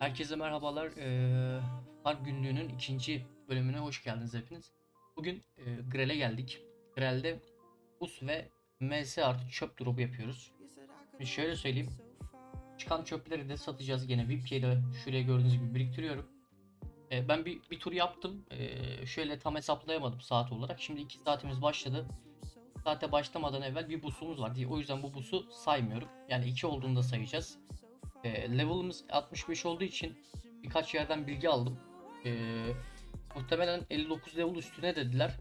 Herkese merhabalar. Ee, Harp günlüğünün ikinci bölümüne hoş geldiniz hepiniz. Bugün e, Grel'e geldik. Grel'de bus ve MS artı çöp drop'u yapıyoruz. Şimdi şöyle söyleyeyim. Çıkan çöpleri de satacağız gene. VIP'ye şuraya gördüğünüz gibi biriktiriyorum. Ee, ben bir, bir tur yaptım. Ee, şöyle tam hesaplayamadım saat olarak. Şimdi 2 saatimiz başladı. Saate başlamadan evvel bir busumuz var diye. O yüzden bu busu saymıyorum. Yani 2 olduğunda sayacağız. E, level'ımız 65 olduğu için birkaç yerden bilgi aldım. E, muhtemelen 59 level üstüne dediler.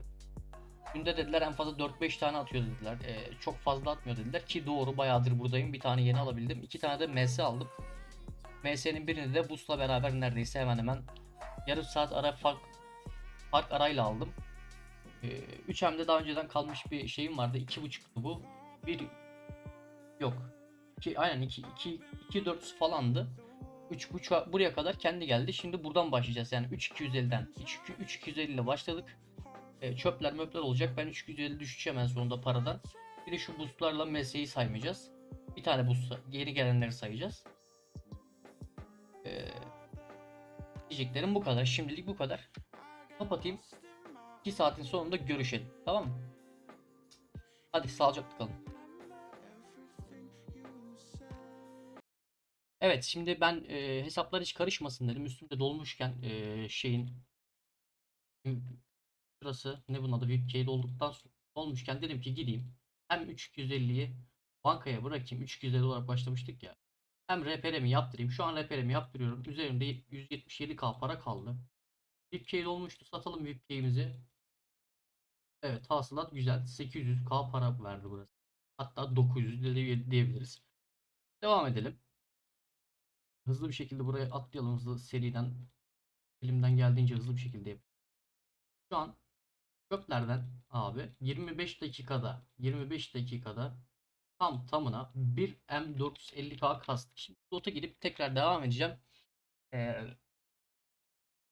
Günde dediler en fazla 4-5 tane atıyor dediler. E, çok fazla atmıyor dediler ki doğru bayağıdır buradayım. Bir tane yeni alabildim. iki tane de MS aldım. MS'nin birini de busla beraber neredeyse hemen hemen yarım saat ara fark, fark arayla aldım. 3 M'de daha önceden kalmış bir şeyim vardı. 2.5'tu bu. Bir yok. 2 aynen 2 2 2 4 falandı. 3 buçuğa buraya kadar kendi geldi. Şimdi buradan başlayacağız. Yani 3 250'den 3 3 250 ile başladık. E, çöpler möpler olacak. Ben 3 250 düşeceğim en sonunda paradan. Bir de şu boostlarla mesleği saymayacağız. Bir tane boost geri gelenleri sayacağız. E, diyeceklerim bu kadar. Şimdilik bu kadar. Kapatayım. 2 saatin sonunda görüşelim. Tamam mı? Hadi sağlıcakla kalın. Evet şimdi ben e, hesaplar hiç karışmasın dedim. Üstümde dolmuşken e, şeyin şurası ne bunun adı VIPK'de olduktan sonra olmuşken dedim ki gideyim. Hem 3250'yi bankaya bırakayım. 3250 olarak başlamıştık ya. Hem RPR'mi yaptırayım. Şu an RPR'mi yaptırıyorum. Üzerimde 177k para kaldı. VIPK'de olmuştu. Satalım VIPK'imizi. Evet hasılat güzel. 800k para verdi burası. Hatta 900 de diyebiliriz. Devam edelim. Hızlı bir şekilde buraya atlayalım hızlı seriden. Elimden geldiğince hızlı bir şekilde yap. Şu an köklerden abi 25 dakikada 25 dakikada tam tamına 1 M450K kastık. Şimdi slota girip tekrar devam edeceğim. Ee,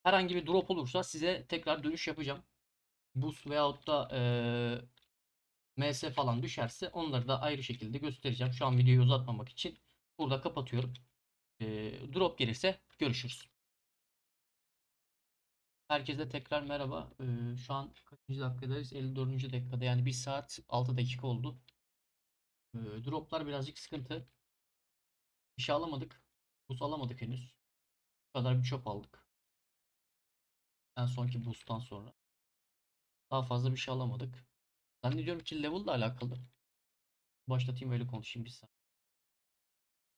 herhangi bir drop olursa size tekrar dönüş yapacağım. Boost veyahut da ee, MS falan düşerse onları da ayrı şekilde göstereceğim. Şu an videoyu uzatmamak için burada kapatıyorum. Drop gelirse görüşürüz. Herkese tekrar merhaba. E, şu an kaçıncı dakikadayız? 54. dakikada yani 1 saat 6 dakika oldu. E, droplar birazcık sıkıntı. Bir şey alamadık. Boost alamadık henüz. Bu kadar bir çöp aldık. En sonki boost'tan sonra. Daha fazla bir şey alamadık. Zannediyorum ki level ile alakalı. Başlatayım öyle konuşayım bir saniye.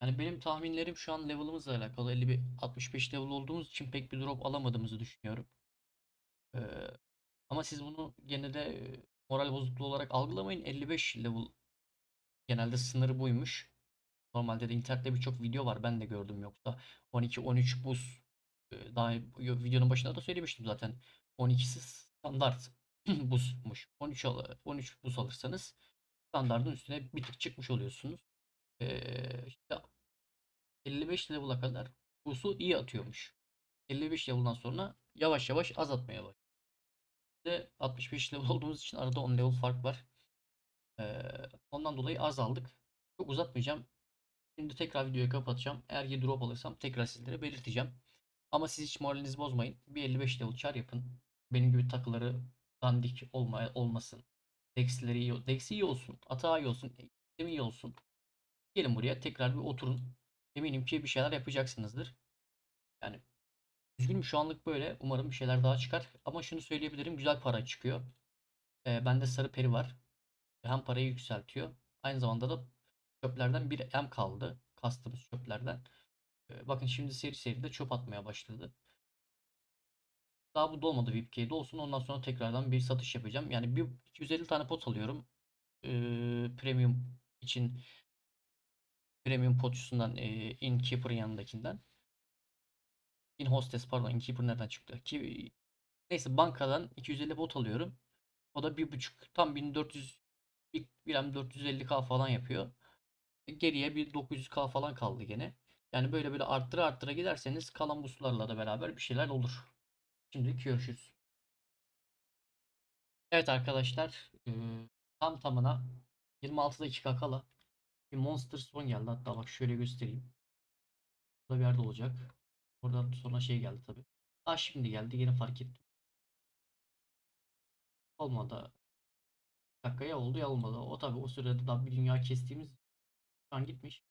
Yani benim tahminlerim şu an level'ımızla alakalı. 51 65 level olduğumuz için pek bir drop alamadığımızı düşünüyorum. Ee, ama siz bunu gene de moral bozukluğu olarak algılamayın. 55 level genelde sınırı buymuş. Normalde de internette birçok video var. Ben de gördüm yoksa 12 13 buz daha videonun başında da söylemiştim zaten. 12'si standart buzmuş. 13 al 13 buz alırsanız standartın üstüne bir tık çıkmış oluyorsunuz. İşte 55 level'a kadar busu iyi atıyormuş. 55 level'dan sonra yavaş yavaş azaltmaya başlıyor. De 65 level olduğumuz için arada 10 level fark var. Ondan dolayı az aldık. Çok uzatmayacağım. Şimdi tekrar videoyu kapatacağım. Eğer ki drop alırsam tekrar sizlere belirteceğim. Ama siz hiç moralinizi bozmayın. Bir 55 level char yapın. Benim gibi takıları dandik olma, olmasın. Dex'leri iyi, Dex iyi olsun. Atağı iyi olsun. Eğitimi iyi olsun. Gelin buraya tekrar bir oturun. Eminim ki bir şeyler yapacaksınızdır. Yani üzgünüm şu anlık böyle. Umarım bir şeyler daha çıkar. Ama şunu söyleyebilirim. Güzel para çıkıyor. Ee, bende sarı peri var. Hem parayı yükseltiyor. Aynı zamanda da çöplerden bir M kaldı. Kastığımız çöplerden. Ee, bakın şimdi seri seri de çöp atmaya başladı. Daha bu dolmadı VIPK'de olsun. Ondan sonra tekrardan bir satış yapacağım. Yani bir 250 tane pot alıyorum. Ee, premium için Premium potusundan e, Innkeeper'ın yanındakinden. In Hostess pardon Innkeeper nereden çıktı? Ki, neyse bankadan 250 bot alıyorum. O da bir buçuk tam 1400 bir, bir 450k falan yapıyor. Geriye bir 900k falan kaldı gene. Yani böyle böyle arttıra arttıra giderseniz kalan buslarla da beraber bir şeyler olur. Şimdilik görüşürüz. Evet arkadaşlar e, tam tamına 26 dakika kala bir Monster Son geldi. Hatta bak şöyle göstereyim. Burada bir yerde olacak. Oradan sonra şey geldi tabii. Daha şimdi geldi yine fark ettim. Olmadı. Bir dakika ya oldu ya olmadı. O tabii o sürede daha bir dünya kestiğimiz şu an gitmiş.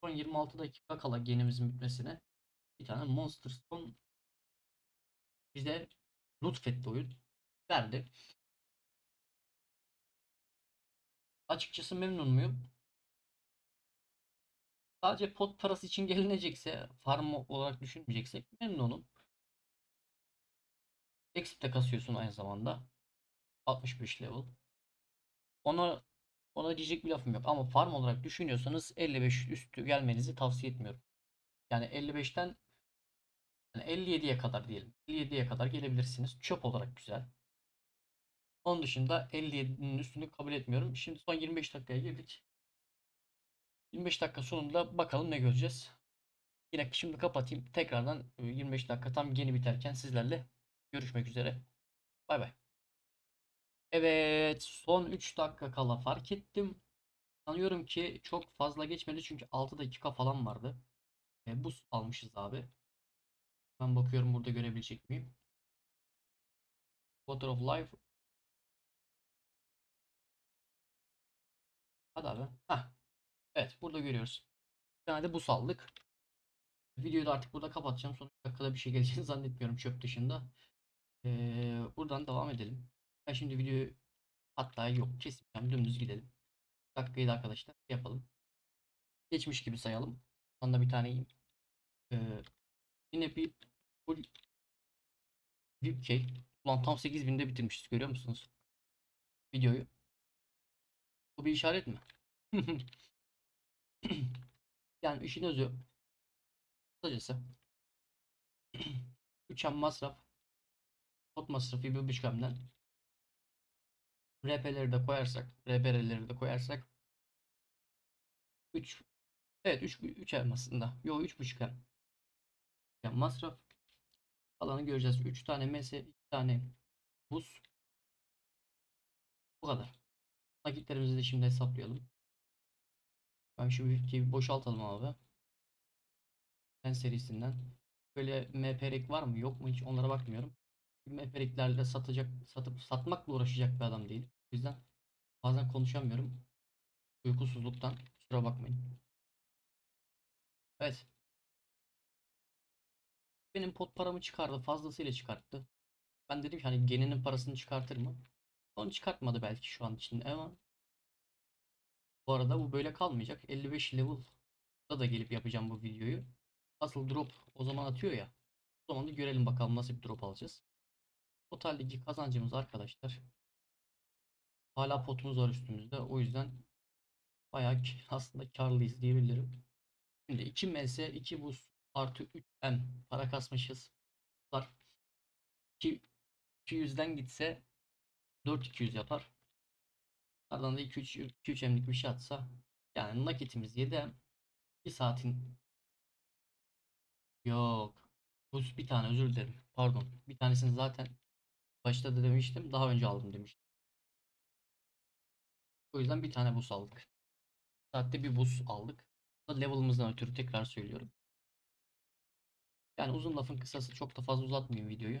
Son 26 dakika kala genimizin bitmesine bir tane Monster Stone bize lütfetti oyun. Verdi. Açıkçası memnun muyum? Sadece pot parası için gelinecekse, farm olarak düşünmeyeceksek memnunum. Exp de kasıyorsun aynı zamanda. 65 level. Ona ona diyecek bir lafım yok ama farm olarak düşünüyorsanız 55 üstü gelmenizi tavsiye etmiyorum. Yani 55'ten yani 57'ye kadar diyelim. 57'ye kadar gelebilirsiniz. Çöp olarak güzel. Onun dışında 57'nin üstünü kabul etmiyorum. Şimdi son 25 dakikaya girdik. 25 dakika sonunda bakalım ne göreceğiz. Yine şimdi kapatayım. Tekrardan e, 25 dakika tam yeni biterken sizlerle görüşmek üzere. Bay bay. Evet, son 3 dakika kala fark ettim. Sanıyorum ki çok fazla geçmedi çünkü 6 dakika falan vardı. E, buz almışız abi. Ben bakıyorum burada görebilecek miyim? Water of Life. Hadi abi. Heh. Evet, burada görüyoruz. Bir tane de buz aldık. Videoyu da artık burada kapatacağım. Son 3 dakikada bir şey geleceğini zannetmiyorum çöp dışında. Ee, buradan devam edelim. Ben şimdi videoyu hatta yok kesmeyeceğim. Dümdüz gidelim. Dakikayı da arkadaşlar yapalım. Geçmiş gibi sayalım. Sonunda bir tane yiyeyim. Ee, yine bir full VIP cake. Ulan tam 8000'de bitirmişiz görüyor musunuz? Videoyu. Bu bir işaret mi? yani işin özü kısacası 3M masraf pot masrafı bir üçgemden RP'leri de koyarsak RP'leri de koyarsak 3 Evet 3 3 M aslında. Yo 3.5 M. Yani masraf alanı göreceğiz. 3 tane MS, 2 tane buz. Bu kadar. Nakitlerimizi de şimdi hesaplayalım. Ben şu ülkeyi bir boşaltalım abi. Ben serisinden. Böyle MPRek var mı yok mu hiç onlara bakmıyorum. MPReklerle satacak, satıp satmakla uğraşacak bir adam değil. O yüzden bazen konuşamıyorum. Uykusuzluktan kusura bakmayın. Evet. Benim pot paramı çıkardı. Fazlasıyla çıkarttı. Ben dedim ki hani geninin parasını çıkartır mı? Onu çıkartmadı belki şu an için ama bu arada bu böyle kalmayacak. 55 level'da da gelip yapacağım bu videoyu. Asıl drop o zaman atıyor ya. O zaman da görelim bakalım nasıl bir drop alacağız. Totaldeki kazancımız arkadaşlar. Hala potumuz var üstümüzde. O yüzden bayağı aslında karlıyız diyebilirim. Şimdi 2 ms 2 buz artı 3 m para kasmışız. Var. 2 200'den gitse 4200 yapar. Ardından da 2-3 2-3 emlik bir şey atsa yani nakitimiz 7 em. 1 saatin yok. Bu bir tane özür dilerim. Pardon. Bir tanesini zaten başta da demiştim. Daha önce aldım demiştim. O yüzden bir tane buz aldık. Saatte bir buz aldık. Bu da level'ımızdan ötürü tekrar söylüyorum. Yani uzun lafın kısası çok da fazla uzatmayayım videoyu.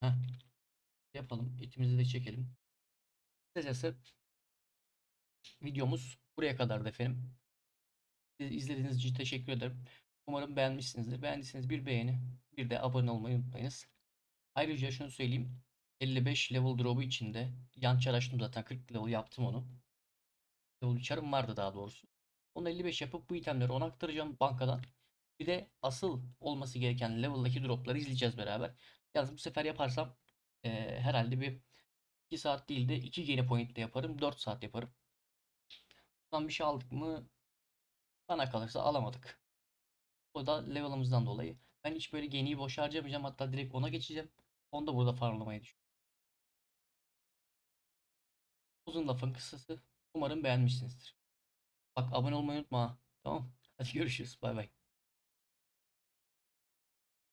Heh. Yapalım. İtimizi de çekelim. Kısacası videomuz buraya kadar efendim. Siz izlediğiniz için teşekkür ederim. Umarım beğenmişsinizdir. Beğendiyseniz bir beğeni, bir de abone olmayı unutmayınız. Ayrıca şunu söyleyeyim. 55 level drop'u içinde yan çar açtım zaten 40 level yaptım onu. Level 3 çarım vardı daha doğrusu. Onu 55 yapıp bu itemleri ona aktaracağım bankadan. Bir de asıl olması gereken level'daki drop'ları izleyeceğiz beraber. Yalnız bu sefer yaparsam eee, herhalde bir 2 saat değil de 2 gene point'te yaparım. 4 saat yaparım. Buradan bir şey aldık mı bana kalırsa alamadık. O da level'ımızdan dolayı. Ben hiç böyle geniyi boş harcamayacağım. Hatta direkt ona geçeceğim. Onu da burada farmlamayı düşünüyorum. Uzun lafın kısası. Umarım beğenmişsinizdir. Bak abone olmayı unutma. Tamam. Hadi görüşürüz. Bay bay.